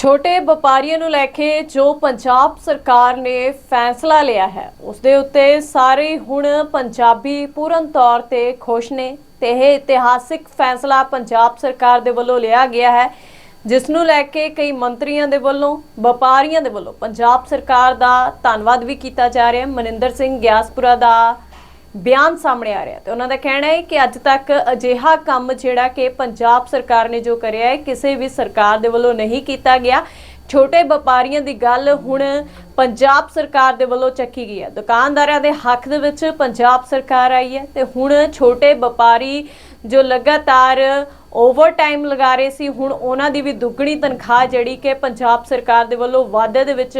ਛੋਟੇ ਵਪਾਰੀਆਂ ਨੂੰ ਲੈ ਕੇ ਜੋ ਪੰਜਾਬ ਸਰਕਾਰ ਨੇ ਫੈਸਲਾ ਲਿਆ ਹੈ, ਉਸ ਦੇ ਉੱਤੇ ਸਾਰੇ ਹੁਣ ਪੰਜਾਬੀ ਪੂਰਨ ਤੌਰ ਤੇ ਖੁਸ਼ ਨੇ ਤੇ ਇਹ ਇਤਿਹਾਸਿਕ ਫੈਸਲਾ ਪੰਜਾਬ ਸਰਕਾਰ ਦੇ ਵੱਲੋਂ ਲਿਆ ਗਿਆ ਹੈ, ਜਿਸ ਨੂੰ ਲੈ ਕੇ ਕਈ ਮੰਤਰੀਆਂ ਦੇ ਵੱਲੋਂ, ਵਪਾਰੀਆਂ ਦੇ ਵੱਲੋਂ ਪੰਜਾਬ ਸਰਕਾਰ ਦਾ ਧੰਨਵਾਦ ਵੀ ਕੀਤਾ ਜਾ ਰਿਹਾ ਹੈ। ਮਨਿੰਦਰ ਸਿੰਘ ਗਿਆਸਪੁਰਾ ਦਾ ਬਿਆਨ ਸਾਹਮਣੇ ਆ ਰਿਹਾ ਤੇ ਉਹਨਾਂ ਦਾ ਕਹਿਣਾ ਹੈ ਕਿ ਅੱਜ ਤੱਕ ਅਜਿਹਾ ਕੰਮ ਜਿਹੜਾ ਕਿ ਪੰਜਾਬ ਸਰਕਾਰ ਨੇ ਜੋ ਕਰਿਆ ਹੈ, ਕਿਸੇ ਵੀ ਸਰਕਾਰ ਦੇ ਵੱਲੋਂ ਨਹੀਂ ਕੀਤਾ ਗਿਆ। ਛੋਟੇ ਵਪਾਰੀਆਂ ਦੀ ਗੱਲ ਹੁਣ ਪੰਜਾਬ ਸਰਕਾਰ ਦੇ ਵੱਲੋਂ ਚੱਕੀ ਗਈ ਹੈ। ਦੁਕਾਨਦਾਰਾਂ ਦੇ ਹੱਕ ਦੇ ਵਿੱਚ ਪੰਜਾਬ ਸਰਕਾਰ ਆਈ ਹੈ ਤੇ ਹੁਣ ਛੋਟੇ ਵਪਾਰੀ ਜੋ ਲਗਾਤਾਰ ਓਵਰ ਟਾਈਮ ਲਗਾ ਰਹੇ ਸੀ। ਹੁਣ ਉਹਨਾਂ ਦੀ ਵੀ ਦੁੱਗਣੀ ਤਨਖਾਹ ਜਿਹੜੀ ਕਿ ਪੰਜਾਬ ਸਰਕਾਰ ਦੇ ਵੱਲੋਂ ਵਾਅਦੇ ਦੇ ਵਿੱਚ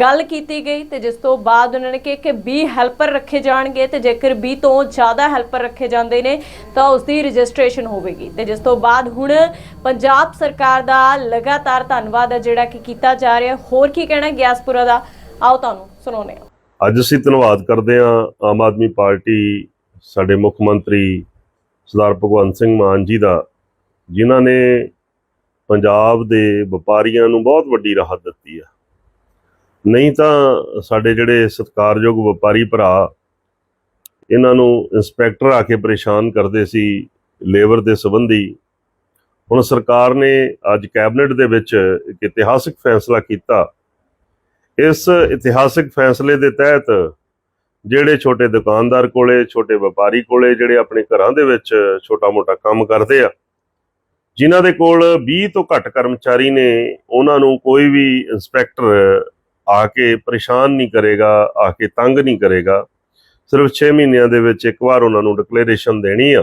ਗੱਲ ਕੀਤੀ ਗਈ ਤੇ ਜਿਸ ਤੋਂ ਬਾਅਦ ਉਹਨਾਂ ਨੇ ਕਿਹਾ ਕਿ 20 ਹੈਲਪਰ ਰੱਖੇ ਜਾਣਗੇ ਤੇ ਜੇਕਰ 20 ਤੋਂ ਜ਼ਿਆਦਾ ਹੈਲਪਰ ਰੱਖੇ ਜਾਂਦੇ ਨੇ ਤਾਂ ਉਸ ਦੀ ਰਜਿਸਟ੍ਰੇਸ਼ਨ ਹੋਵੇਗੀ। ਤੇ ਜਿਸ ਤੋਂ ਬਾਅਦ ਹੁਣ ਪੰਜਾਬ ਸਰਕਾਰ ਦਾ ਲਗਾਤਾਰ ਧੰਨਵਾਦ ਹੈ ਜਿਹੜਾ ਕਿ ਕੀਤਾ ਜਾ ਰਿਹਾ। ਹੋਰ ਕੀ ਕਹਿਣਾ ਗਿਆਸਪੁਰਾ ਦਾ? ਆਓ ਤੁਹਾਨੂੰ ਸੁਣਾਉਂਦੇ ਹਾਂ। ਅੱਜ ਅਸੀਂ ਧੰਨਵਾਦ ਕਰਦੇ ਹਾਂ ਆਮ ਆਦਮੀ ਪਾਰਟੀ ਸਾਡੇ ਮੁੱਖ ਮੰਤਰੀ ਸਰਦਾਰ ਭਗਵੰਤ ਸਿੰਘ ਮਾਨ ਜੀ ਦਾ ਜਿਨ੍ਹਾਂ ਨੇ ਪੰਜਾਬ ਦੇ ਵਪਾਰੀਆਂ ਨੂੰ ਬਹੁਤ ਵੱਡੀ ਰਾਹਤ ਦਿੱਤੀ ਆ। ਨਹੀਂ ਤਾਂ ਸਾਡੇ ਜਿਹੜੇ ਸਤਿਕਾਰਯੋਗ ਵਪਾਰੀ ਭਰਾ, ਇਹਨਾਂ ਨੂੰ ਇੰਸਪੈਕਟਰ ਆ ਕੇ ਪਰੇਸ਼ਾਨ ਕਰਦੇ ਸੀ ਲੇਬਰ ਦੇ ਸੰਬੰਧੀ। ਹੁਣ ਸਰਕਾਰ ਨੇ ਅੱਜ ਕੈਬਨਿਟ ਦੇ ਵਿੱਚ ਇੱਕ ਇਤਿਹਾਸਿਕ ਫੈਸਲਾ ਕੀਤਾ। ਇਸ ਇਤਿਹਾਸਿਕ ਫੈਸਲੇ ਦੇ ਤਹਿਤ ਜਿਹੜੇ ਛੋਟੇ ਦੁਕਾਨਦਾਰ ਕੋਲੇ, ਛੋਟੇ ਵਪਾਰੀ ਕੋਲੇ, ਜਿਹੜੇ ਆਪਣੇ ਘਰਾਂ ਦੇ ਵਿੱਚ ਛੋਟਾ-ਮੋਟਾ ਕੰਮ ਕਰਦੇ ਆ ਜਿਨ੍ਹਾਂ ਦੇ ਕੋਲ 20 ਤੋਂ ਘੱਟ ਕਰਮਚਾਰੀ ਨੇ, ਉਹਨਾਂ ਨੂੰ ਕੋਈ ਵੀ ਇੰਸਪੈਕਟਰ ਆ ਕੇ ਪਰੇਸ਼ਾਨ ਨਹੀਂ ਕਰੇਗਾ, ਆ ਕੇ ਤੰਗ ਨਹੀਂ ਕਰੇਗਾ। ਸਿਰਫ 6 ਮਹੀਨਿਆਂ ਦੇ ਵਿੱਚ ਇੱਕ ਵਾਰ ਉਹਨਾਂ ਨੂੰ ਡਿਕਲੇਰੇਸ਼ਨ ਦੇਣੀ ਆ।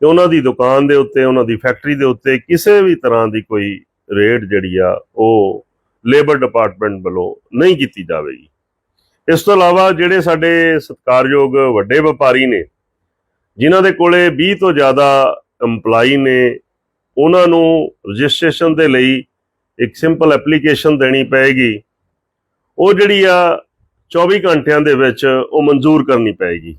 ਤੇ ਉਹਨਾਂ ਦੀ ਦੁਕਾਨ ਦੇ ਉੱਤੇ, ਉਹਨਾਂ ਦੀ ਫੈਕਟਰੀ ਦੇ ਉੱਤੇ ਕਿਸੇ ਵੀ ਤਰ੍ਹਾਂ ਦੀ ਕੋਈ ਰੇਡ ਜਿਹੜੀ ਆ, ਉਹ ਲੇਬਰ ਡਿਪਾਰਟਮੈਂਟ ਵੱਲੋਂ ਨਹੀਂ ਕੀਤੀ ਜਾਵੇਗੀ। ਇਸ ਤੋਂ ਇਲਾਵਾ ਜਿਹੜੇ ਸਾਡੇ ਸਤਿਕਾਰਯੋਗ ਵੱਡੇ ਵਪਾਰੀ ਨੇ, ਜਿਨ੍ਹਾਂ ਦੇ ਕੋਲੇ 20 ਤੋਂ ਜ਼ਿਆਦਾ EMPLOYE ਨੇ ਉਹਨਾਂ ਨੂੰ ਰਜਿਸਟ੍ਰੇਸ਼ਨ ਦੇ ਲਈ ਇੱਕ ਸਿੰਪਲ ਐਪਲੀਕੇਸ਼ਨ ਦੇਣੀ ਪਏਗੀ। ਉਹ ਜਿਹੜੀ ਆ 24 ਘੰਟਿਆਂ ਦੇ ਵਿੱਚ ਉਹ ਮਨਜ਼ੂਰ ਕਰਨੀ ਪਏਗੀ।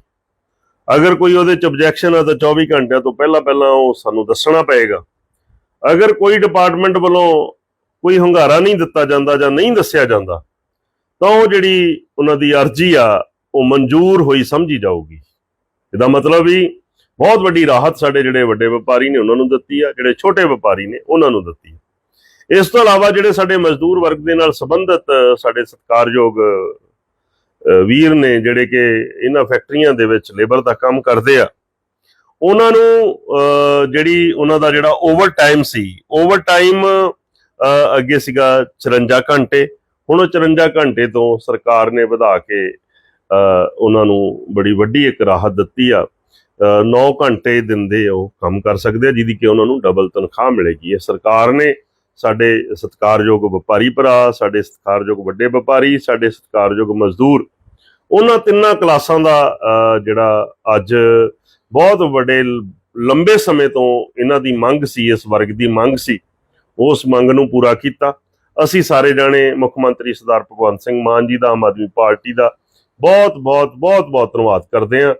ਅਗਰ ਕੋਈ ਉਹਦੇ ਚ ਆਬਜੈਕਸ਼ਨ ਆ ਤਾਂ 24 ਘੰਟਿਆਂ ਤੋਂ ਪਹਿਲਾਂ ਪਹਿਲਾਂ ਉਹ ਸਾਨੂੰ ਦੱਸਣਾ ਪਏਗਾ। ਅਗਰ ਕੋਈ ਡਿਪਾਰਟਮੈਂਟ ਵੱਲੋਂ ਕੋਈ ਹੰਗਾਰਾ ਨਹੀਂ ਦਿੱਤਾ ਜਾਂਦਾ ਜਾਂ ਨਹੀਂ ਦੱਸਿਆ ਜਾਂਦਾ, ਤਾਂ ਉਹ ਜਿਹੜੀ ਉਹਨਾਂ ਦੀ ਅਰਜ਼ੀ ਆ, ਉਹ ਮਨਜ਼ੂਰ ਹੋਈ ਸਮਝੀ ਜਾਊਗੀ। ਇਹਦਾ ਮਤਲਬ ਵੀ ਬਹੁਤ ਵੱਡੀ ਰਾਹਤ ਸਾਡੇ ਜਿਹੜੇ ਵੱਡੇ ਵਪਾਰੀ ਨੇ ਉਹਨਾਂ ਨੂੰ ਦਿੱਤੀ ਆ, ਜਿਹੜੇ ਛੋਟੇ ਵਪਾਰੀ ਨੇ ਉਹਨਾਂ ਨੂੰ ਦਿੱਤੀ ਇਸ ਤੋਂ ਇਲਾਵਾ ਜਿਹੜੇ ਸਾਡੇ ਮਜ਼ਦੂਰ ਵਰਗ ਦੇ ਨਾਲ ਸੰਬੰਧਿਤ ਸਾਡੇ ਸਤਿਕਾਰਯੋਗ ਵੀਰ ਨੇ ਜਿਹੜੇ ਕਿ ਇਹਨਾਂ ਫੈਕਟਰੀਆਂ ਦੇ ਵਿੱਚ ਲੇਬਰ ਦਾ ਕੰਮ ਕਰਦੇ ਆ, ਉਹਨਾਂ ਨੂੰ ਜਿਹੜੀ ਉਹਨਾਂ ਦਾ ਜਿਹੜਾ ਓਵਰ ਟਾਈਮ ਸੀ ਓਵਰ ਟਾਈਮ ਅੱਗੇ ਸੀਗਾ 54 ਘੰਟੇ, ਹੁਣ ਉਹ 54 ਘੰਟੇ ਤੋਂ ਸਰਕਾਰ ਨੇ ਵਧਾ ਕੇ ਉਹਨਾਂ ਨੂੰ ਬੜੀ ਵੱਡੀ ਇੱਕ ਰਾਹਤ ਦਿੱਤੀ ਆ। 9 ਘੰਟੇ ਦਿੰਦੇ ਉਹ ਕੰਮ ਕਰ ਸਕਦੇ ਆ, ਜਿਹਦੀ ਕਿ ਉਹਨਾਂ ਨੂੰ ਡਬਲ ਤਨਖਾਹ ਮਿਲੇਗੀ। ਇਹ ਸਰਕਾਰ ਨੇ ਸਾਡੇ ਸਤਿਕਾਰਯੋਗ ਵਪਾਰੀ ਭਰਾ, ਸਾਡੇ ਸਤਿਕਾਰਯੋਗ ਵੱਡੇ ਵਪਾਰੀ, ਸਾਡੇ ਸਤਿਕਾਰਯੋਗ ਮਜ਼ਦੂਰ, ਉਹਨਾਂ ਤਿੰਨਾਂ ਕਲਾਸਾਂ ਦਾ ਜਿਹੜਾ ਅੱਜ ਬਹੁਤ ਵੱਡੇ ਲੰਬੇ ਸਮੇਂ ਤੋਂ ਇਹਨਾਂ ਦੀ ਮੰਗ ਸੀ, ਇਸ ਵਰਗ ਦੀ ਮੰਗ ਸੀ, ਉਸ ਮੰਗ ਨੂੰ ਪੂਰਾ ਕੀਤਾ। ਅਸੀਂ ਸਾਰੇ ਜਾਣੇ ਮੁੱਖ ਮੰਤਰੀ ਸਰਦਾਰ ਭਗਵੰਤ ਸਿੰਘ ਮਾਨ ਜੀ ਦਾ, ਆਮ ਆਦਮੀ ਪਾਰਟੀ ਦਾ ਬਹੁਤ ਬਹੁਤ ਬਹੁਤ ਬਹੁਤ ਧੰਨਵਾਦ ਕਰਦੇ ਹਾਂ।